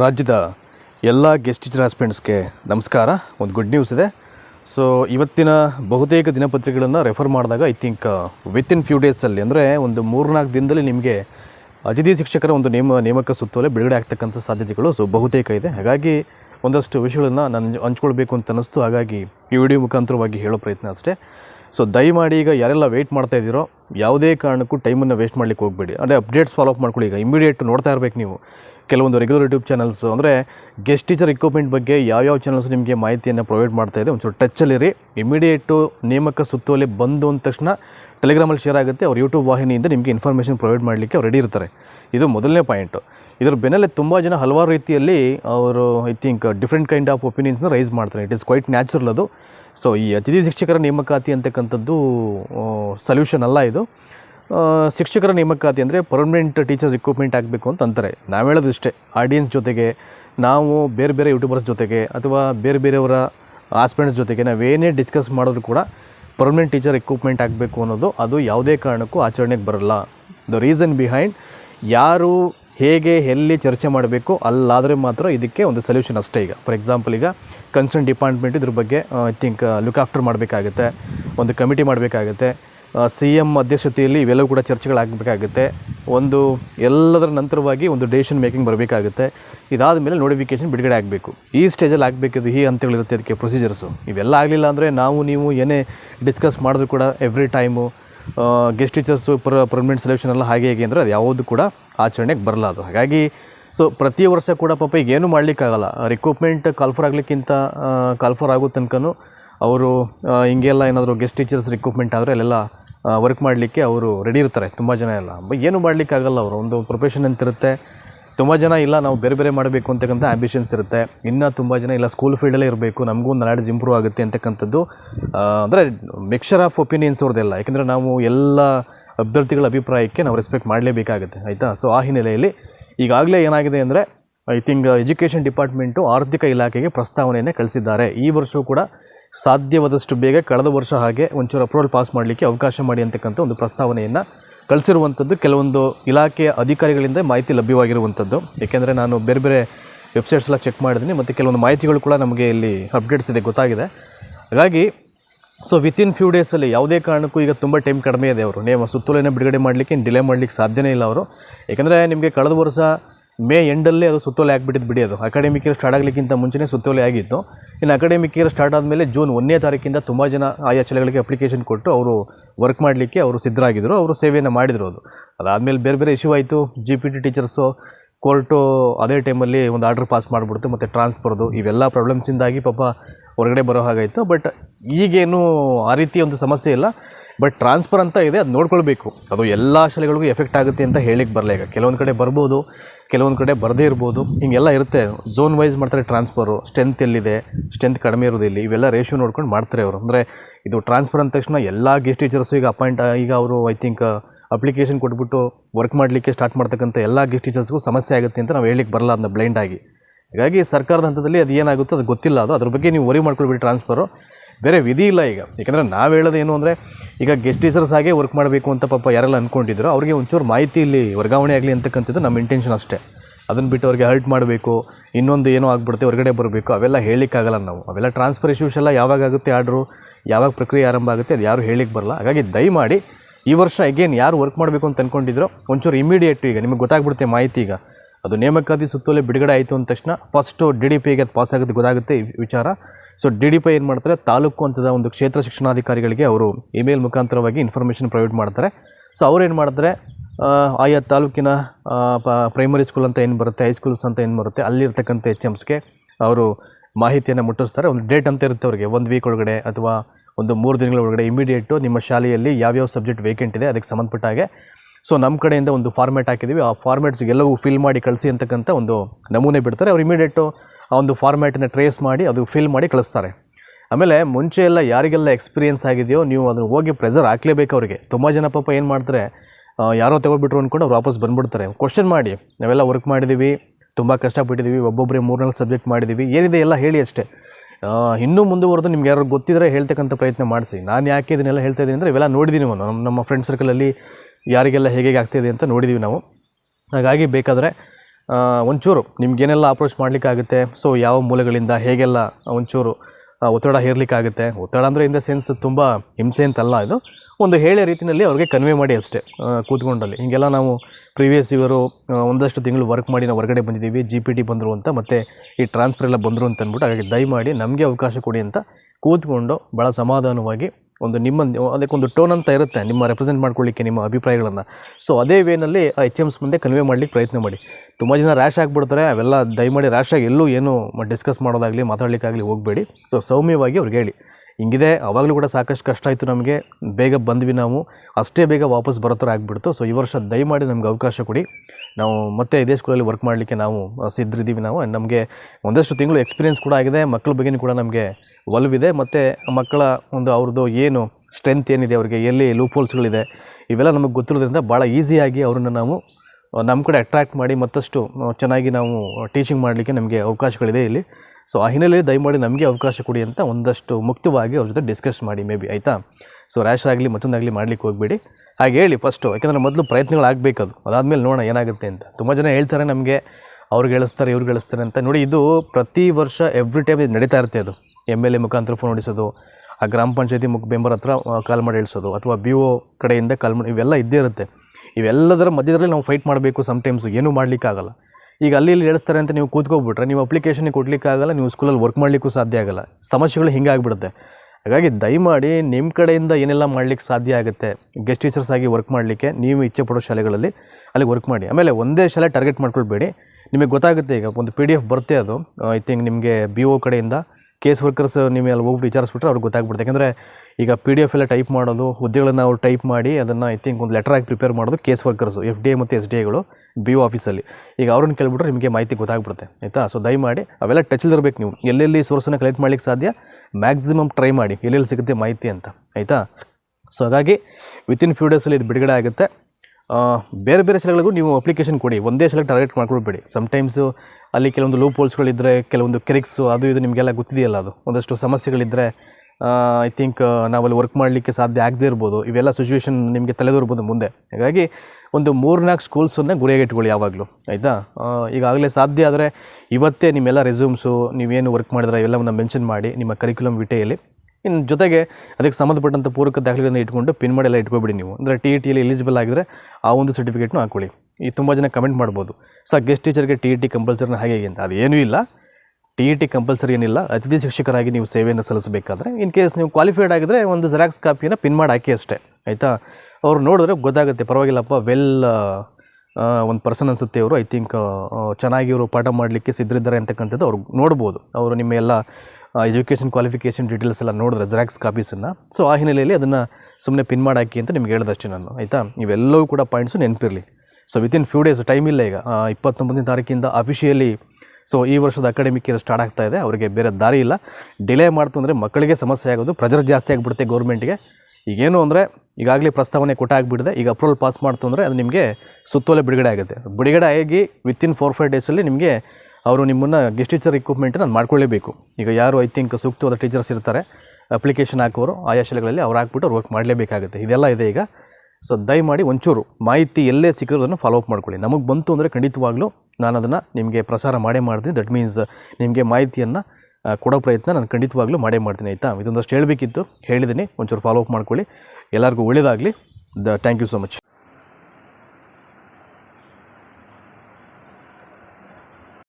ರಾಜ್ಯದ ಎಲ್ಲ guest teacher ಆಸ್ಪಿರೆಂಟ್ಸ್ಗೆ ನಮಸ್ಕಾರ. ಒಂದು ಗುಡ್ ನ್ಯೂಸ್ ಇದೆ. ಸೊ ಇವತ್ತಿನ ಬಹುತೇಕ ದಿನಪತ್ರಿಕೆಗಳನ್ನು ರೆಫರ್ ಮಾಡಿದಾಗ ಐ ಥಿಂಕ್ ಇನ್ ಫ್ಯೂ ಡೇಸಲ್ಲಿ ಅಂದರೆ ಒಂದು ಮೂರ್ನಾಲ್ಕು ದಿನದಲ್ಲಿ ನಿಮಗೆ ಅತಿಥಿ ಶಿಕ್ಷಕರ ಒಂದು ನೇಮ, ನೇಮಕ ಸುತ್ತೋಲೆ ಬಿಡುಗಡೆ ಆಗ್ತಕ್ಕಂಥ ಸಾಧ್ಯತೆಗಳು ಸೊ ಬಹುತೇಕ ಇದೆ. ಹಾಗಾಗಿ ಒಂದಷ್ಟು ವಿಷಯಗಳನ್ನು ನಾನು ಹಂಚ್ಕೊಳ್ಬೇಕು ಅಂತ ಅನ್ನಿಸ್ತು. ಹಾಗಾಗಿ ಈ ವಿಡಿಯೋ ಮುಖಾಂತರವಾಗಿ ಹೇಳೋ ಪ್ರಯತ್ನ ಅಷ್ಟೇ. ಸೊ ದಯಮಾಡಿ ಈಗ ಯಾರೆಲ್ಲ ವೆಯ್ಟ್ ಮಾಡ್ತಾ ಇದ್ದೀರೋ, ಯಾವುದೇ ಕಾರಣಕ್ಕೂ ಟೈಮನ್ನು ವೇಸ್ಟ್ ಮಾಡಲಿಕ್ಕೆ ಹೋಗಬೇಡಿ. ಅಂದರೆ ಅಪ್ಡೇಟ್ಸ್ ಫಾಲೋ ಅಪ್ ಮಾಡ್ಕೊಳ್ಳಿ. ಈಗ ಇಮಿಡಿಯೇಟ್ ನೋಡ್ತಾ ಇರಬೇಕು ನೀವು. ಕೆಲವೊಂದು ರೆಗ್ಯುಲರ್ ಯೂಟ್ಯೂಬ್ ಚಾನಲ್ಸ್ ಅಂದರೆ ಗೆಸ್ಟ್ ಟೀಚರ್ ಇಕ್ವಿಪ್ಮೆಂಟ್ ಬಗ್ಗೆ ಯಾವ್ಯಾವ ಚಾನಲ್ಸ್ ನಿಮಗೆ ಮಾಹಿತಿಯನ್ನು ಪ್ರೊವೈಡ್ ಮಾಡ್ತಾ ಇದೆ, ಒಂಚೂರು ಟಚ್ಚಲ್ಲಿರಿ ಇಮಿಡಿಯೇಟು ನೇಮಕ ಸುತ್ತೋಲೆ ಬಂದು ಅಂದ ತಕ್ಷಣ ಟೆಲಿಗ್ರಾಮಲ್ಲಿ ಶೇರ್ ಆಗುತ್ತೆ. ಅವ್ರ ಯೂಟ್ಯೂಬ್ ವಾಹಿನಿಯಿಂದ ನಿಮಗೆ ಇನ್ಫಾರ್ಮೇಷನ್ ಪ್ರೊವೈಡ್ ಮಾಡಲಿಕ್ಕೆ ಅವ್ರು ರೆಡಿ ಇರ್ತಾರೆ. ಇದು ಮೊದಲನೇ ಪಾಯಿಂಟು ಇದ್ರ ಬೆನ್ನಲ್ಲೇ ತುಂಬ ಜನ ಹಲವಾರು ರೀತಿಯಲ್ಲಿ ಅವರು I think different kind of ಒಪಿನಿಯನ್ಸ್ನ raise ಮಾಡ್ತಾರೆ. ಇಟ್ ಈಸ್ ಕ್ವೈಟ್ ನ್ಯಾಚುರಲ್ ಅದು. ಸೊ ಈ ಅತಿಥಿ ಶಿಕ್ಷಕರ ನೇಮಕಾತಿ ಅಂತಕ್ಕಂಥದ್ದು ಸೊಲ್ಯೂಷನ್ ಅಲ್ಲ ಇದು. ಶಿಕ್ಷಕರ ನೇಮಕಾತಿ ಅಂದರೆ ಪರ್ಮನೆಂಟ್ ಟೀಚರ್ಸ್ ಇಕ್ವಿಪ್ಮೆಂಟ್ ಆಗಬೇಕು ಅಂತ ಅಂತಾರೆ. ನಾವು ಹೇಳೋದು ಇಷ್ಟೇ. ಆಡಿಯನ್ಸ್ ಜೊತೆಗೆ, ನಾವು ಬೇರೆ ಬೇರೆ ಯೂಟ್ಯೂಬರ್ಸ್ ಜೊತೆಗೆ ಅಥವಾ ಬೇರೆ ಬೇರೆಯವರ ಆಸ್ಪಿರೆಂಟ್ಸ್ ಜೊತೆಗೆ ನಾವೇನೇ ಡಿಸ್ಕಸ್ ಮಾಡಿದ್ರು ಕೂಡ ಪರ್ಮನೆಂಟ್ ಟೀಚರ್ ಇಕ್ವಿಪ್ಮೆಂಟ್ ಆಗಬೇಕು ಅನ್ನೋದು ಅದು ಯಾವುದೇ ಕಾರಣಕ್ಕೂ ಆಚರಣೆಗೆ ಬರಲ್ಲ. ದ ರೀಸನ್ ಬಿಹೈಂಡ್ ಯಾರು ಹೇಗೆ, ಎಲ್ಲಿ ಚರ್ಚೆ ಮಾಡಬೇಕು ಅಲ್ಲಾದರೆ ಮಾತ್ರ ಇದಕ್ಕೆ ಒಂದು ಸೊಲ್ಯೂಷನ್ ಅಷ್ಟೇ ಈಗ. ಫಾರ್ ಎಕ್ಸಾಂಪಲ್ ಈಗ ಕನ್ಸರ್ನ್ ಡಿಪಾರ್ಟ್ಮೆಂಟ್ ಇದ್ರ ಬಗ್ಗೆ ಐ ಥಿಂಕ್ ಲುಕ್ ಆಫ್ಟರ್ ಮಾಡಬೇಕಾಗುತ್ತೆ, ಒಂದು ಕಮಿಟಿ ಮಾಡಬೇಕಾಗುತ್ತೆ ಸಿ ಎಂ ಅಧ್ಯಕ್ಷತೆಯಲ್ಲಿ ಇವೆಲ್ಲವೂ ಕೂಡ ಚರ್ಚೆಗಳಾಗಬೇಕಾಗುತ್ತೆ ಒಂದು ಎಲ್ಲದರ ನಂತರವಾಗಿ ಒಂದು ಡಿಸಿಷನ್ ಮೇಕಿಂಗ್ ಬರಬೇಕಾಗುತ್ತೆ. ಇದಾದ ಮೇಲೆ ನೋಟಿಫಿಕೇಶನ್ ಬಿಡುಗಡೆ ಆಗಬೇಕು. ಈ ಸ್ಟೇಜಲ್ಲಿ ಆಗಬೇಕಿದ್ದು ಈ ಹಂತಗಳಿರುತ್ತೆ ಅದಕ್ಕೆ ಪ್ರೊಸೀಜರ್ಸು ಇವೆಲ್ಲ ಆಗಲಿಲ್ಲ ಅಂದರೆ ನಾವು, ನೀವು ಏನೇ ಡಿಸ್ಕಸ್ ಮಾಡಿದ್ರು ಕೂಡ every time guest teachers per permanent selection ಎಲ್ಲ ಹಾಗೆ ಹೇಗೆ ಅಂದರೆ ಅದು ಯಾವುದು ಕೂಡ ಆಚರಣೆಗೆ ಬರಲ್ಲ ಹಾಗಾಗಿ ಸೊ ಪ್ರತಿ ವರ್ಷ ಕೂಡ ಪಾಪ ಈಗ ಏನು ಮಾಡಲಿಕ್ಕಾಗಲ್ಲ. ರಿಕ್ರೂಟ್ಮೆಂಟ್ ಕಲ್ಫರ್ ಆಗಲಿಕ್ಕಿಂತ ಕಲ್ಫರ್ ಆಗೋ ತನಕನೂ ಅವರು ಹಿಂಗೆಲ್ಲ ಏನಾದರೂ ಗೆಸ್ಟ್ ಟೀಚರ್ಸ್ ರಿಕ್ರೂಟ್ಮೆಂಟ್ ಆದರೆ ಅಲ್ಲೆಲ್ಲ ವರ್ಕ್ ಮಾಡಲಿಕ್ಕೆ ಅವರು ರೆಡಿ ಇರ್ತಾರೆ. ತುಂಬ ಜನ ಎಲ್ಲ. ಏನು ಮಾಡಲಿಕ್ಕಾಗಲ್ಲ ಅವರು. ಒಂದು ಪ್ರೊಫೆಷನ್ ಅಂತಿರುತ್ತೆ ತುಂಬ ಜನ ಇಲ್ಲ, ನಾವು ಬೇರೆ ಬೇರೆ ಮಾಡಬೇಕು ಅಂತಕ್ಕಂಥ ಆ್ಯಂಬಿಷನ್ಸ್ ಇರುತ್ತೆ. ಇನ್ನೂ ತುಂಬ ಜನ ಇಲ್ಲ ಸ್ಕೂಲ್ ಫೀಲ್ಡಲ್ಲೇ ಇರಬೇಕು. ನಮಗೂ ಒಂದು ನಾಲೆಡ್ಜ್ ಇಂಪ್ರೂವ್ ಆಗುತ್ತೆ ಅಂತಕ್ಕಂಥದ್ದು ಅಂದರೆ ಮಿಕ್ಸರ್ ಆಫ್ ಒಪಿನಿಯನ್ಸ್ ಅವ್ರದ್ದೆಲ್ಲ. ಯಾಕೆಂದರೆ ನಾವು ಎಲ್ಲ ಅಭ್ಯರ್ಥಿಗಳ ಅಭಿಪ್ರಾಯಕ್ಕೆ ನಾವು ರೆಸ್ಪೆಕ್ಟ್ ಮಾಡಲೇಬೇಕಾಗುತ್ತೆ. ಆಯಿತಾ? ಸೊ ಆ ಹಿನ್ನೆಲೆಯಲ್ಲಿ ಈಗಾಗಲೇ ಏನಾಗಿದೆ ಅಂದರೆ ಐ ಥಿಂಕ್ ಎಜುಕೇಷನ್ ಡಿಪಾರ್ಟ್ಮೆಂಟು ಆರ್ಥಿಕ ಇಲಾಖೆಗೆ ಪ್ರಸ್ತಾವನೆಯನ್ನು ಕಳಿಸಿದ್ದಾರೆ. ಈ ವರ್ಷವೂ ಕೂಡ ಸಾಧ್ಯವಾದಷ್ಟು ಬೇಗ ಕಳೆದ ವರ್ಷ ಹಾಗೆ ಒಂಚೂರು ಅಪ್ರೂವಲ್ ಪಾಸ್ ಮಾಡಲಿಕ್ಕೆ ಅವಕಾಶ ಮಾಡಿ ಅಂತಕ್ಕಂಥ ಒಂದು ಪ್ರಸ್ತಾವನೆಯನ್ನು ಕಳಿಸಿರುವಂಥದ್ದು ಕೆಲವೊಂದು ಇಲಾಖೆಯ ಅಧಿಕಾರಿಗಳಿಂದ ಮಾಹಿತಿ ಲಭ್ಯವಾಗಿರುವಂಥದ್ದು. ಏಕೆಂದರೆ ನಾನು ಬೇರೆ ಬೇರೆ ವೆಬ್ಸೈಟ್ಸ್ ಎಲ್ಲ ಚೆಕ್ ಮಾಡಿದ್ದೀನಿ ಮತ್ತು ಕೆಲವೊಂದು ಮಾಹಿತಿಗಳು ಕೂಡ ನಮಗೆ ಇಲ್ಲಿ ಅಪ್ಡೇಟ್ಸ್ ಇದೆ, ಗೊತ್ತಾಗಿದೆ. ಹಾಗಾಗಿ ಸೊ ವಿತಿನ್ ಫ್ಯೂ ಡೇಸಲ್ಲಿ ಯಾವುದೇ ಕಾರಣಕ್ಕೂ ಈಗ ತುಂಬ ಟೈಮ್ ಕಡಿಮೆ ಇದೆ ಅವರು. ನೇಮ ಸುತ್ತೋಲೆನ ಬಿಡುಗಡೆ ಮಾಡಲಿಕ್ಕೆ ಡಿಲೇ ಮಾಡಲಿಕ್ಕೆ ಸಾಧ್ಯನೇ ಇಲ್ಲ ಅವರು. ಯಾಕಂದರೆ ನಿಮಗೆ ಕಳೆದ ವರ್ಷ ಮೇ ಎಂಡಲ್ಲೇ ಅದು ಸುತ್ತೋಲೆ ಆಗಿಬಿಟ್ಟಿದ್ದು ಬಿಡಿ ಅದು. ಅಕಾಡೆಮಿಕ್ ಇಯರ್ ಸ್ಟಾರ್ಟ್ ಆಗಲಿಕ್ಕಿಂತ ಮುಂಚೆನೇ ಸುತ್ತೋಲೆ ಆಗಿತ್ತು. ಇನ್ನು ಅಕಾಡೆಮಿಕ್ ಇಯರ್ ಸ್ಟಾರ್ಟ್ ಆದಮೇಲೆ ಜೂನ್ ಒಂದನೇ ತಾರೀಕಿಂದ ತುಂಬ ಜನ ಆಯಾ ಶಾಲೆಗಳಿಗೆ ಅಪ್ಲಿಕೇಶನ್ ಕೊಟ್ಟು ಅವರು ವರ್ಕ್ ಮಾಡಲಿಕ್ಕೆ ಅವರು ಸಿದ್ಧರಾಗಿದ್ದರು ಅವರು ಸೇವೆಯನ್ನು ಮಾಡಿದರು ಅದು. ಅದಾದಮೇಲೆ ಬೇರೆ ಬೇರೆ ಇಶ್ಯೂ ಆಯಿತು. G P T teachers court ಅದೇ ಟೈಮಲ್ಲಿ ಒಂದು ಆರ್ಡರ್ ಪಾಸ್ ಮಾಡಿಬಿಡ್ತು. ಮತ್ತು ಟ್ರಾನ್ಸ್ಫರ್ದು ಇವೆಲ್ಲ ಪ್ರಾಬ್ಲಮ್ಸಿಂದಾಗಿ ಪಾಪ ಹೊರಗಡೆ ಬರೋ ಹಾಗಾಯಿತು. ಬಟ್ ಈಗೇನು ಆ ರೀತಿ ಒಂದು ಸಮಸ್ಯೆ ಇಲ್ಲ. ಬಟ್ ಟ್ರಾನ್ಸ್ಫರ್ ಅಂತ ಇದೆ, ಅದು ನೋಡ್ಕೊಳ್ಬೇಕು. ಅದು ಎಲ್ಲ ಶಾಲೆಗಳಿಗೂ ಎಫೆಕ್ಟ್ ಆಗುತ್ತೆ ಅಂತ ಹೇಳಿಕ್ಕೆ ಬರಲ್ಲ ಈಗ. ಕೆಲವೊಂದು ಕಡೆ ಬರ್ಬೋದು, ಕೆಲವೊಂದು ಕಡೆ ಬರದೇ ಇರ್ಬೋದು. ಹಿಂಗೆಲ್ಲ ಇರುತ್ತೆ. ಝೋನ್ ವೈಸ್ ಮಾಡ್ತಾರೆ ಟ್ರಾನ್ಸ್ಫರು ಸ್ಟ್ರೆಂತ್ ಎಲ್ಲಿದೆ? ಸ್ಟ್ರೆಂತ್ ಕಡಿಮೆ ಇರೋದು ಇಲ್ಲಿ ಇವೆಲ್ಲ ರೇಷಿಯೋ ನೋಡ್ಕೊಂಡು ಮಾಡ್ತಾರೆ ಅವರು. ಅಂದರೆ ಇದು ಟ್ರಾನ್ಸ್ಫರ್ ಅಂದ ತಕ್ಷಣ ಎಲ್ಲ ಗೆಸ್ಟ್ ಟೀಚರ್ಸು ಈಗ ಅಪಾಯಿಂಟ್ ಈಗ ಅವರು ಐ ಥಿಂಕ್ ಅಪ್ಲಿಕೇಶನ್ ಕೊಟ್ಬಿಟ್ಟು ವರ್ಕ್ ಮಾಡಲಿಕ್ಕೆ ಸ್ಟಾರ್ಟ್ ಮಾಡ್ತಕ್ಕಂಥ ಎಲ್ಲ ಗೆಸ್ಟ್ ಟೀಚರ್ಸ್ಗೂ ಸಮಸ್ಯೆ ಆಗುತ್ತೆ ಅಂತ ನಾವು ಹೇಳಿಕ್ಕೆ ಬರಲ್ಲ ಅದನ್ನ ಬ್ಲೈಂಡ್ ಆಗಿ. ಹಾಗಾಗಿ ಸರ್ಕಾರದ ಹಂತದಲ್ಲಿ ಅದು ಏನಾಗುತ್ತೋ ಅದು ಗೊತ್ತಿಲ್ಲ ಅದು. ಅದ್ರ ಬಗ್ಗೆ ನೀವು ವರಿ ಮಾಡ್ಕೊಳ್ಬೇಡಿ ಟ್ರಾನ್ಸ್ಫರು ಬೇರೆ ವಿಧಿ ಇಲ್ಲ ಈಗ. ಯಾಕಂದರೆ ನಾವು ಹೇಳೋದು ಏನು ಅಂದರೆ, ಈಗ ಗೆಸ್ಟ್ ಟೀಚರ್ಸ್ ಆಗಿ ವರ್ಕ್ ಮಾಡಬೇಕು ಅಂತ ಪಾಪ ಯಾರೆಲ್ಲ ಅಂದ್ಕೊಂಡಿದ್ರು ಅವ್ರಿಗೆ ಒಂಚೂರು ಮಾಹಿತಿ ಇಲ್ಲಿ ವರ್ಗಾವಣೆ ಆಗಲಿ ಅಂತಕ್ಕಂಥದ್ದು ನಮ್ಮ ಇಂಟೆನ್ಷನ್ ಅಷ್ಟೇ. ಅದನ್ನು ಬಿಟ್ಟು ಅವ್ರಿಗೆ ಹರ್ಟ್ ಮಾಡಬೇಕು, ಇನ್ನೊಂದು ಏನೋ ಆಗ್ಬಿಡುತ್ತೆ, ಹೊರಗಡೆ ಬರಬೇಕು, ಅವೆಲ್ಲ ಹೇಳಿಕ್ಕಾಗಲ್ಲ ನಾವು. ಅವೆಲ್ಲ ಟ್ರಾನ್ಸ್ಫರ್ ಇಶ್ಯೂಸ್ ಎಲ್ಲ ಯಾವಾಗ ಆಗುತ್ತೆ ಆರ್ಡ್ರು, ಯಾವಾಗ ಪ್ರಕ್ರಿಯೆ ಆರಂಭ ಆಗುತ್ತೆ ಅದು ಯಾರು ಹೇಳಿಕ್ಕೆ ಬರಲ್ಲ. ಹಾಗಾಗಿ ದಯಮಾಡಿ ಈ ವರ್ಷ ಅಗೇನ್ ಯಾರು ವರ್ಕ್ ಮಾಡಬೇಕು ಅಂತ ಅಂದ್ಕೊಂಡಿದ್ರು ಒಂಚೂರು ಇಮಿಡಿಯೇಟ್ ಈಗ, ನಿಮಗೆ ಗೊತ್ತಾಗ್ಬಿಡುತ್ತೆ ಮಾಹಿತಿ ಈಗ. ಅದು ನೇಮಕಾತಿ ಸುತ್ತೋಲೆ ಬಿಡುಗಡೆ ಆಯಿತು ಅಂದ ತಕ್ಷಣ ಫಸ್ಟು ಡಿ ಡಿ ಪಿಗೆ ಅದು ಪಾಸ್ ಆಗೋದು ಗೊತ್ತಾಗುತ್ತೆ ವಿಚಾರ. ಸೊ ಡಿ ಡಿ ಪಿ ಏನು ಮಾಡ್ತಾರೆ, ತಾಲೂಕು ಅಂತದ ಒಂದು ಕ್ಷೇತ್ರ ಶಿಕ್ಷಣಾಧಿಕಾರಿಗಳಿಗೆ ಅವರು ಇಮೇಲ್ ಮುಖಾಂತರವಾಗಿ ಇನ್ಫಾರ್ಮೇಷನ್ ಪ್ರೊವೈಡ್ ಮಾಡ್ತಾರೆ. ಸೊ ಅವ್ರು ಏನು ಮಾಡ್ತಾರೆ ಆಯಾ ತಾಲೂಕಿನ ಪ್ರೈಮರಿ ಸ್ಕೂಲ್ ಅಂತ ಏನು ಬರುತ್ತೆ ಹೈಸ್ಕೂಲ್ಸ್ ಅಂತ ಏನು ಬರುತ್ತೆ, ಅಲ್ಲಿರ್ತಕ್ಕಂಥ ಎಚ್ ಎಮ್ಸ್ಗೆ ಅವರು ಮಾಹಿತಿಯನ್ನು ಮುಟ್ಟಿಸ್ತಾರೆ. ಒಂದು ಡೇಟ್ ಅಂತ ಇರುತ್ತೆ ಅವರಿಗೆ, ಒಂದು ವೀಕ್ ಒಳಗಡೆ ಅಥವಾ ಒಂದು ಮೂರು ದಿನಗಳ ಒಳಗಡೆ ಇಮಿಡಿಯೇಟು ನಿಮ್ಮ ಶಾಲೆಯಲ್ಲಿ ಯಾವ್ಯಾವ ಸಬ್ಜೆಕ್ಟ್ ವೇಕೆಂಟ್ ಇದೆ, ಅದಕ್ಕೆ ಸಂಬಂಧಪಟ್ಟ ಹಾಗೆ ಸೊ ನಮ್ಮ ಕಡೆಯಿಂದ ಒಂದು ಫಾರ್ಮ್ಯಾಟ್ ಹಾಕಿದ್ದೀವಿ ಆ ಫಾರ್ಮ್ಯಾಟ್ಸ್ಗೆಲ್ಲವೂ ಫಿಲ್ ಮಾಡಿ ಕಳಿಸಿ ಅಂತಕ್ಕಂಥ ಒಂದು ನಮೂನೆ ಬಿಡ್ತಾರೆ. ಅವ್ರು ಇಮಿಡಿಯೇಟು ಆ ಒಂದು ಫಾರ್ಮ್ಯಾಟನ್ನು ಟ್ರೇಸ್ ಮಾಡಿ ಅದು ಫಿಲ್ ಮಾಡಿ ಕಳಿಸ್ತಾರೆ. ಆಮೇಲೆ ಮುಂಚೆ ಎಲ್ಲ ಯಾರಿಗೆಲ್ಲ ಎಕ್ಸ್ಪೀರಿಯೆನ್ಸ್ ಆಗಿದೆಯೋ ನೀವು ಅದನ್ನು ಹೋಗಿ ಪ್ರೆಸರ್ ಹಾಕಲೇಬೇಕು ಅವರಿಗೆ. ತುಂಬ ಜನ ಪಾಪ ಏನು ಮಾಡ್ತಾರೆ ಯಾರೋ ತೊಗೊಬಿಟ್ರು ಅಂದ್ಕೊಂಡು ಅವ್ರು ವಾಪಸ್ ಬಂದ್ಬಿಡ್ತಾರೆ. ಕ್ವಶನ್ ಮಾಡಿ. ನಾವೆಲ್ಲ ವರ್ಕ್ ಮಾಡಿದ್ದೀವಿ ತುಂಬ ಕಷ್ಟಪಟ್ಟಿದ್ದೀವಿ ಒಬ್ಬೊಬ್ಬರೇ ಮೂರ್ನಾಲ್ಕು ಸಬ್ಜೆಕ್ಟ್ ಮಾಡಿದ್ದೀವಿ ಏನಿದೆ ಎಲ್ಲ ಹೇಳಿ ಅಷ್ಟೇ. ಇನ್ನೂ ಮುಂದುವರೆದು ನಿಮ್ಗೆ ಯಾರು ಗೊತ್ತಿದ್ರೆ ಹೇಳ್ತಕ್ಕಂಥ ಪ್ರಯತ್ನ ಮಾಡಿಸಿ. ನಾನು ಯಾಕೆ ಇದನ್ನೆಲ್ಲ ಹೇಳ್ತಾ ಇದ್ದೀನಿ ಅಂದರೆ ಇವೆಲ್ಲ ನೋಡಿದ್ದೀನಿ ನಾನು. ನಮ್ಮ ನಮ್ಮ ಫ್ರೆಂಡ್ ಸರ್ಕಲಲ್ಲಿ ಯಾರಿಗೆಲ್ಲ ಹೇಗೆ ಹೇಗೆ ಆಗ್ತಿದೆ ಅಂತ ನೋಡಿದ್ದೀವಿ ನಾವು. ಹಾಗಾಗಿ ಬೇಕಾದರೆ ಒಂಚೂರು ನಿಮಗೇನೆಲ್ಲ ಅಪ್ರೋಚ್ ಮಾಡಲಿಕ್ಕಾಗುತ್ತೆ. ಸೊ ಯಾವ ಮೂಲಗಳಿಂದ ಹೇಗೆಲ್ಲ ಒಂಚೂರು ಒತ್ತಡ ಹೇರ್ಲಿಕ್ಕಾಗುತ್ತೆ. ಒತ್ತಡ ಅಂದರೆ ಇನ್ ದ ಸೆನ್ಸ್ ತುಂಬ ಹಿಂಸೆ ಅಂತಲ್ಲ ಇದು. ಒಂದು ಹೇಳೋ ರೀತಿಯಲ್ಲಿ ಅವ್ರಿಗೆ ಕನ್ವೆ ಮಾಡಿ ಅಷ್ಟೇ ಕೂತ್ಕೊಂಡಲ್ಲಿ. ಹೀಗೆಲ್ಲ ನಾವು ಪ್ರೀವಿಯಸ್ ಇವರು ಒಂದಷ್ಟು ತಿಂಗಳು ವರ್ಕ್ ಮಾಡಿ ನಾವು ಹೊರಗಡೆ ಬಂದಿದ್ದೀವಿ ಜಿ ಪಿ ಟಿ ಬಂದರು ಅಂತ, ಮತ್ತು ಈ ಟ್ರಾನ್ಸ್ಫರ್ ಎಲ್ಲ ಬಂದರು ಅಂತ ಅಂದ್ಬಿಟ್ಟು ಹಾಗಾಗಿ ದಯಮಾಡಿ ನಮಗೆ ಅವಕಾಶ ಕೊಡಿ ಅಂತ ಕೂತ್ಕೊಂಡು ಭಾಳ ಸಮಾಧಾನವಾಗಿ ಒಂದು ನಿಮ್ಮ, ಅದಕ್ಕೊಂದು ಟೋನ್ ಅಂತ ಇರುತ್ತೆ, ನಿಮ್ಮ ರೆಪ್ರೆಸೆಂಟ್ ಮಾಡ್ಕೊಳ್ಳಿಕ್ಕೆ ನಿಮ್ಮ ಅಭಿಪ್ರಾಯಗಳನ್ನು. ಸೊ ಅದೇ ವೇನಲ್ಲಿ ಆ ಎಚ್ ಎಮ್ಸ್ ಮುಂದೆ ಕನ್ವೆ ಮಾಡಲಿಕ್ಕೆ ಪ್ರಯತ್ನ ಮಾಡಿ. ತುಂಬ ಜನ ರ್ಯಾಶ್ ಆಗಿಬಿಡ್ತಾರೆ, ಅವೆಲ್ಲ ದಯಮಾಡಿ ರ್ಯಾಶ್ ಆಗಿ ಎಲ್ಲೂ ಏನು ಡಿಸ್ಕಸ್ ಮಾಡೋದಾಗಲಿ, ಮಾತಾಡಲಿಕ್ಕಾಗಲಿ ಹೋಗಬೇಡಿ. ಸೊ ಸೌಮ್ಯವಾಗಿ ಅವ್ರಿಗೆ ಹೇಳಿ. ಹಿಂಗಿದೆ. ಅವಾಗಲೂ ಕೂಡ ಸಾಕಷ್ಟು ಕಷ್ಟ ಆಯಿತು ನಮಗೆ. ಬೇಗ ಬಂದ್ವಿ ನಾವು. ಅಷ್ಟೇ ಬೇಗ ವಾಪಸ್ ಬರೋ ಥರ ಆಗಿಬಿಡ್ತು. ಸೊ ಈ ವರ್ಷ ದಯಮಾಡಿ ನಮ್ಗೆ ಅವಕಾಶ ಕೊಡಿ. ನಾವು ಮತ್ತೆ ಇದೇ ಸ್ಕೂಲಲ್ಲಿ ವರ್ಕ್ ಮಾಡಲಿಕ್ಕೆ ನಾವು ಸಿದ್ಧರಿದ್ದೀವಿ ನಾವು. ಆ್ಯಂಡ್ ನಮಗೆ ಒಂದಷ್ಟು ತಿಂಗಳು ಎಕ್ಸ್ಪೀರಿಯೆನ್ಸ್ ಕೂಡ ಆಗಿದೆ. ಮಕ್ಕಳ ಬಗ್ಗೆನೂ ಕೂಡ ನಮಗೆ ಒಲವಿದೆ. ಮತ್ತು ಮಕ್ಕಳ ಒಂದು ಅವ್ರದ್ದು ಏನು ಸ್ಟ್ರೆಂತ್ ಏನಿದೆ, ಅವರಿಗೆ ಎಲ್ಲಿ ಲೂಪೋಲ್ಸ್ಗಳಿದೆ ಇವೆಲ್ಲ ನಮಗೆ ಗೊತ್ತಿರೋದ್ರಿಂದ ಭಾಳ ಈಸಿಯಾಗಿ ಅವ್ರನ್ನ ನಾವು ನಮ್ಮ ಕಡೆ ಅಟ್ರ್ಯಾಕ್ಟ್ ಮಾಡಿ ಮತ್ತಷ್ಟು ಚೆನ್ನಾಗಿ ನಾವು ಟೀಚಿಂಗ್ ಮಾಡಲಿಕ್ಕೆ ನಮಗೆ ಅವಕಾಶಗಳಿದೆ ಇಲ್ಲಿ. ಸೊ ಆ ಹಿನ್ನೆಲೆಯಲ್ಲಿ ದಯಮಾಡಿ ನಮಗೆ ಅವಕಾಶ ಕೊಡಿ ಅಂತ ಒಂದಷ್ಟು ಮುಕ್ತವಾಗಿ ಅವ್ರ ಜೊತೆ ಡಿಸ್ಕಸ್ ಮಾಡಿ ಮೇ ಬಿ ಆಯಿತಾ? ಸೊ ರ್ಯಾಶ್ ಆಗಲಿ, ಮತ್ತೊಂದಾಗಲಿ ಮಾಡ್ಲಿಕ್ಕೆ ಹೋಗಬೇಡಿ. ಹಾಗೆ ಹೇಳಿ ಫಸ್ಟು ಯಾಕಂದರೆ ಮೊದಲು ಪ್ರಯತ್ನಗಳಾಗಬೇಕದು. ಅದಾದಮೇಲೆ ನೋಡೋಣ ಏನಾಗುತ್ತೆ ಅಂತ. ತುಂಬ ಜನ ಹೇಳ್ತಾರೆ ನಮಗೆ, ಅವ್ರಿಗೆ ಹೇಳಿಸ್ತಾರೆ, ಇವ್ರಿಗೆ ಹೇಳಿಸ್ತಾರೆ ಅಂತ. ನೋಡಿ, ಇದು ಪ್ರತಿ ವರ್ಷ ಎವ್ರಿ ಟೈಮ್ ಇದು ನಡೀತಾ ಇರುತ್ತೆ ಅದು. ಎಂ ಎಲ್ ಎ ಮುಖಾಂತರ ಫೋನ್ ಹೊಡಿಸೋದು, ಆ ಗ್ರಾಮ ಪಂಚಾಯತಿ ಮುಖ ಮೆಂಬರ್ ಹತ್ರ ಕಾಲ್ ಮಾಡಿ ಹೇಳಿಸೋದು, ಅಥವಾ ಬಿ ಒ ಕಡೆಯಿಂದ ಕಾಲ್ ಮಾಡಿ, ಇವೆಲ್ಲ ಇದ್ದೇ ಇರುತ್ತೆ. ಇವೆಲ್ಲದರ ಮಧ್ಯದಲ್ಲಿ ನಾವು ಫೈಟ್ ಮಾಡಬೇಕು ಸಮ್ಟೈಮ್ಸ್ ಏನೂ ಮಾಡಲಿಕ್ಕಾಗಲ್ಲ. ಈಗ ಅಲ್ಲಿ ಇಲ್ಲಿ ಹೇಳಿಸ್ತಾರೆ ಅಂತ ನೀವು ಕೂತ್ಕೊಬಿಟ್ರೆ ನೀವು ಅಪ್ಲಿಕೇಶನ್ ಕೊಡಲಿಕ್ಕಾಗಲ್ಲ, ನೀವು ಸ್ಕೂಲಲ್ಲಿ ವರ್ಕ್ ಮಾಡಲಿಕ್ಕೂ ಸಾಧ್ಯ ಆಗಲ್ಲ. ಸಮಸ್ಯೆಗಳು ಹಿಂಗೆ ಆಗಿಬಿಡುತ್ತೆ. ಹಾಗಾಗಿ ದಯಮಾಡಿ ನಿಮ್ಮ ಕಡೆಯಿಂದ ಏನೆಲ್ಲ ಮಾಡಲಿಕ್ಕೆ ಸಾಧ್ಯ ಆಗುತ್ತೆ ಗೆಸ್ಟ್ ಟೀಚರ್ಸ್ ಆಗಿ ವರ್ಕ್ ಮಾಡಲಿಕ್ಕೆ, ನೀವು ಇಚ್ಛೆ ಪಡೋ ಶಾಲೆಗಳಲ್ಲಿ ಅಲ್ಲಿ ವರ್ಕ್ ಮಾಡಿ. ಆಮೇಲೆ ಒಂದೇ ಶಾಲೆ ಟಾರ್ಗೆಟ್ ಮಾಡ್ಕೊಳ್ಬೇಡಿ. ನಿಮಗೆ ಗೊತ್ತಾಗುತ್ತೆ ಈಗ ಒಂದು ಪಿ ಡಿ ಎಫ್ ಬರುತ್ತೆ ಅದು. ಐ ಥಿಂಕ್ ನಿಮಗೆ ಬಿ ಒ ಕಡೆಯಿಂದ ಕೇಸ್ ವರ್ಕರ್ಸ್ ನೀವು ಅಲ್ಲಿ ಹೋಗ್ಬಿಟ್ಟು ವಿಚಾರಿಸ್ಬಿಟ್ರೆ ಅವ್ರಿಗೆ ಗೊತ್ತಾಗ್ಬಿಡುತ್ತೆ. ಯಾಕಂದರೆ ಈಗ ಪಿ ಡಿ ಎಫ್ ಎಲ್ಲ ಟೈಪ್ ಮಾಡೋದು, ಹುದ್ದೆಗಳನ್ನು ಅವ್ರು ಟೈಪ್ ಮಾಡಿ ಅದನ್ನು ಐ ಥಿಂಕ್ ಒಂದು ಲೆಟರ್ ಆಗಿ ಪ್ರಿಪೇರ್ ಮಾಡೋದು case workers F D A ಮತ್ತು ಎಸ್ ಡಿ ಎಗಳು ಬಿ ಒ ಆಫೀಸಲ್ಲಿ. ಈಗ ಅವ್ರನ್ನ ಕೇಳ್ಬಿಟ್ರೆ ನಿಮಗೆ ಮಾಹಿತಿ ಗೊತ್ತಾಗ್ಬಿಡುತ್ತೆ, ಆಯಿತಾ? ಸೊ ದಯಮಾಡಿ ಅವೆಲ್ಲ ಟಚಲ್ಲಿರ್ಬೇಕು ನೀವು. ಎಲ್ಲೆಲ್ಲಿ ಸೋರ್ಸನ್ನು ಕಲೆಕ್ಟ್ ಮಾಡ್ಲಿಕ್ಕೆ ಸಾಧ್ಯ? ಮ್ಯಾಕ್ಸಿಮಮ್ ಟ್ರೈ ಮಾಡಿ. ಎಲ್ಲೆಲ್ಲಿ ಸಿಗುತ್ತೆ ಮಾಹಿತಿ ಅಂತ, ಆಯಿತಾ? ಸೊ ಹಾಗಾಗಿ ವಿತಿನ್ ಫ್ಯೂ ಡೇಸಲ್ಲಿ ಇದು ಬಿಡುಗಡೆ ಆಗುತ್ತೆ. ಬೇರೆ ಬೇರೆ ಶಾಲೆಗಳಿಗೂ ನೀವು ಅಪ್ಲಿಕೇಶನ್ ಕೊಡಿ. ಒಂದೇ ಶಾಲೆಗೆ ಟಾರ್ಗೆಟ್ ಮಾಡ್ಕೊಳ್ಬೇಡಿ ಸಮಟೈಮ್ಸು ಅಲ್ಲಿ ಕೆಲವೊಂದು ಲೂಪ್ ಹೋಲ್ಸ್ಗಳಿದ್ದರೆ ಕೆಲವೊಂದು ಕೆರಿಕ್ಸು ಅದು ಇದು ನಿಮಗೆಲ್ಲ ಗೊತ್ತಿದೆಯಲ್ಲ ಅದು? ಒಂದಷ್ಟು ಸಮಸ್ಯೆಗಳಿದ್ದರೆ ಐ ಥಿಂಕ್ ನಾವಲ್ಲಿ ವರ್ಕ್ ಮಾಡಲಿಕ್ಕೆ ಸಾಧ್ಯ ಆಗದೇ ಇರ್ಬೋದು. ಇವೆಲ್ಲ ಸಿಚುವೇಶನ್ ನಿಮಗೆ ತಲೆದೋರ್ಬೋದು ಮುಂದೆ. ಹಾಗಾಗಿ ಒಂದು ಮೂರ್ನಾಲ್ಕು ಸ್ಕೂಲ್ಸನ್ನೇ ಗುರಿಯಾಗಿ ಇಟ್ಕೊಳ್ಳಿ ಯಾವಾಗಲೂ, ಆಯಿತಾ? ಈಗಾಗಲೇ ಸಾಧ್ಯ ಆದರೆ ಇವತ್ತೇ ನಿಮ್ಮೆಲ್ಲ ರೆಸ್ಯೂಮ್ಸು ನೀವೇನು ವರ್ಕ್ ಮಾಡಿದ್ರೆ ಇವೆಲ್ಲವನ್ನು ಮೆನ್ಷನ್ ಮಾಡಿ ನಿಮ್ಮ ಕರಿಕ್ಯುಲಮ್ ವಿಟೆಯಲ್ಲಿ ಇನ್ನು ಜೊತೆಗೆ ಅದಕ್ಕೆ ಸಂಬಂಧಪಟ್ಟಂಥ ಪೂರಕ ದಾಖಲೆಗಳನ್ನು ಇಟ್ಕೊಂಡು ಪಿನ್ ಮಾಡಿ ಎಲ್ಲ ಇಟ್ಕೊಬಿಡಿ ನೀವು. ಅಂದರೆ ಟಿ ಇ ಟಿಯಲ್ಲಿ ಎಲಿಜಿಬಲ್ ಆಗಿದ್ರೆ ಆ ಒಂದು ಸರ್ಟಿಫಿಕೇಟ್ನೂ ಹಾಕೊಳ್ಳಿ. ಈ ತುಂಬ ಜನ ಕಮೆಂಟ್ ಮಾಡ್ಬೋದು. ಸರ್ ಗೆಸ್ಟ್ ಟೀಚರ್ಗೆ ಟಿ ಇ ಟಿ ಕಂಪಲ್ಸರಿನ ಹಾಗೆ ಅಂತ. ಅದೇನೂ ಇಲ್ಲ. ಟಿ ಇ ಟಿ ಕಂಪಲ್ಸರಿ ಏನಿಲ್ಲ. ಅತಿಥಿ ಶಿಕ್ಷಕರಾಗಿ ನೀವು ಸೇವೆಯನ್ನು ಸಲ್ಲಿಸಬೇಕಾದ್ರೆ ಇನ್ ಕೇಸ್ ನೀವು ಕ್ವಾಲಿಫೈಡ್ ಆಗಿದ್ರೆ ಒಂದು ಜೆರಾಕ್ಸ್ ಕಾಪಿಯನ್ನು ಪಿನ್ ಮಾಡಿ ಹಾಕಿ ಅಷ್ಟೇ, ಆಯಿತಾ? ಅವ್ರು ನೋಡಿದ್ರೆ ಗೊತ್ತಾಗುತ್ತೆ, ಪರವಾಗಿಲ್ಲಪ್ಪ ವೆಲ್ ಒಂದು ಪರ್ಸನ್ ಅನಿಸುತ್ತೆ ಇವರು. ಐ ಥಿಂಕ್ ಚೆನ್ನಾಗಿ ಇವರು ಪಾಠ ಮಾಡಲಿಕ್ಕೆ ಸಿದ್ಧರಿದ್ದಾರೆ ಅಂತಕ್ಕಂಥದ್ದು ಅವ್ರು ನೋಡ್ಬೋದು. ಅವರು ನಿಮ್ಮ ಎಲ್ಲ ಎಜುಕೇಷನ್ ಕ್ವಾಲಿಫಿಕೇಷನ್ ಡೀಟೇಲ್ಸ್ ಎಲ್ಲ ನೋಡಿದ್ರೆ ಜೆರಾಕ್ಸ್ ಕಾಪೀಸನ್ನು ಸೊ ಆ ಹಿನ್ನೆಲೆಯಲ್ಲಿ ಅದನ್ನು ಸುಮ್ಮನೆ ಪಿನ್ ಮಾಡಾಕಿ ಅಂತ ನಿಮ್ಗೆ ಹೇಳ್ದಷ್ಟೇ ನಾನು, ಆಯಿತಾ? ಇವೆಲ್ಲವೂ ಕೂಡ ಪಾಯಿಂಟ್ಸು ನೆನಪಿರಲಿ. So within few days time ಇಲ್ಲ ಈಗ. ಇಪ್ಪತ್ತೊಂಬತ್ತನೇ ತಾರೀಕಿಂದ ಅಫಿಷಿಯಲಿ ಸೊ ಈ ವರ್ಷದ ಅಕಾಡೆಮಿಕ್ ಇಯರ್ ಸ್ಟಾರ್ಟ್ ಆಗ್ತಾ ಇದೆ. ಅವರಿಗೆ ಬೇರೆ ದಾರಿ ಇಲ್ಲ. ಡಿಲೇ ಮಾಡ್ತು ಅಂದರೆ ಮಕ್ಕಳಿಗೆ ಸಮಸ್ಯೆ ಆಗೋದು ಪ್ರೆಜರ್ ಜಾಸ್ತಿ ಆಗಿಬಿಡುತ್ತೆ ಗೌರ್ಮೆಂಟ್ಗೆ ಈಗೇನು ಅಂದರೆ ಈಗಾಗಲೇ ಪ್ರಸ್ತಾವನೆ ಕೊಟ್ಟಾಗಿಬಿಡಿದೆ ಈಗ ಅಪ್ರೂವಲ್ ಪಾಸ್ ಮಾಡ್ತು ಅಂದರೆ ಅದು ನಿಮಗೆ ಸುತ್ತೋಲೆ ಬಿಡುಗಡೆ ಆಗುತ್ತೆ. ಬಿಡುಗಡೆ ಆಗಿ ವಿತಿನ್ ಫೋರ್ ಫೈವ್ ಡೇಸಲ್ಲಿ ನಿಮಗೆ ಅವರು ನಿಮ್ಮನ್ನು ಗೆಸ್ಟ್ ಟೀಚರ್ ಇಕ್ವಿಪ್ಮೆಂಟ್ ನಾನು ಮಾಡ್ಕೊಳ್ಳೇಬೇಕು. ಈಗ ಯಾರು ಐ ಥಿಂಕ್ ಸೂಕ್ತವಾದ ಟೀಚರ್ಸ್ ಇರ್ತಾರೆ ಅಪ್ಲಿಕೇಶನ್ ಹಾಕೋರು ಆಯಾ ಶಾಲೆಗಳಲ್ಲಿ ಅವ್ರು ಹಾಕ್ಬಿಟ್ಟು ಅವ್ರು ವರ್ಕ್ ಮಾಡಲೇಬೇಕಾಗುತ್ತೆ. ಇದೆಲ್ಲ ಇದೆ ಈಗ. ಸೊ ದಯಮಾಡಿ ಒಂಚೂರು ಮಾಹಿತಿ ಎಲ್ಲೇ ಸಿಕ್ಕಿರೋದನ್ನು ಫಾಲೋ ಅಪ್ ಮಾಡ್ಕೊಳ್ಳಿ. ನಮಗೆ ಬಂತು ಅಂದರೆ ಖಂಡಿತವಾಗ್ಲೂ ನಾನು ಅದನ್ನು ನಿಮಗೆ ಪ್ರಸಾರ ಮಾಡೇ ಮಾಡ್ತೀನಿ. ದಟ್ ಮೀನ್ಸ್ ನಿಮಗೆ ಮಾಹಿತಿಯನ್ನು ಕೊಡೋ ಪ್ರಯತ್ನ ನಾನು ಖಂಡಿತವಾಗ್ಲೂ ಮಾಡೇ ಮಾಡ್ತೀನಿ, ಆಯಿತಾ? ಇದೊಂದಷ್ಟು ಹೇಳಬೇಕಿತ್ತು. ಹೇಳಿದ್ದೀನಿ ಒಂಚೂರು ಫಾಲೋ ಅಪ್ ಮಾಡ್ಕೊಳ್ಳಿ. ಎಲ್ಲರಿಗೂ ಒಳ್ಳೆಯದಾಗಲಿ the thank you so much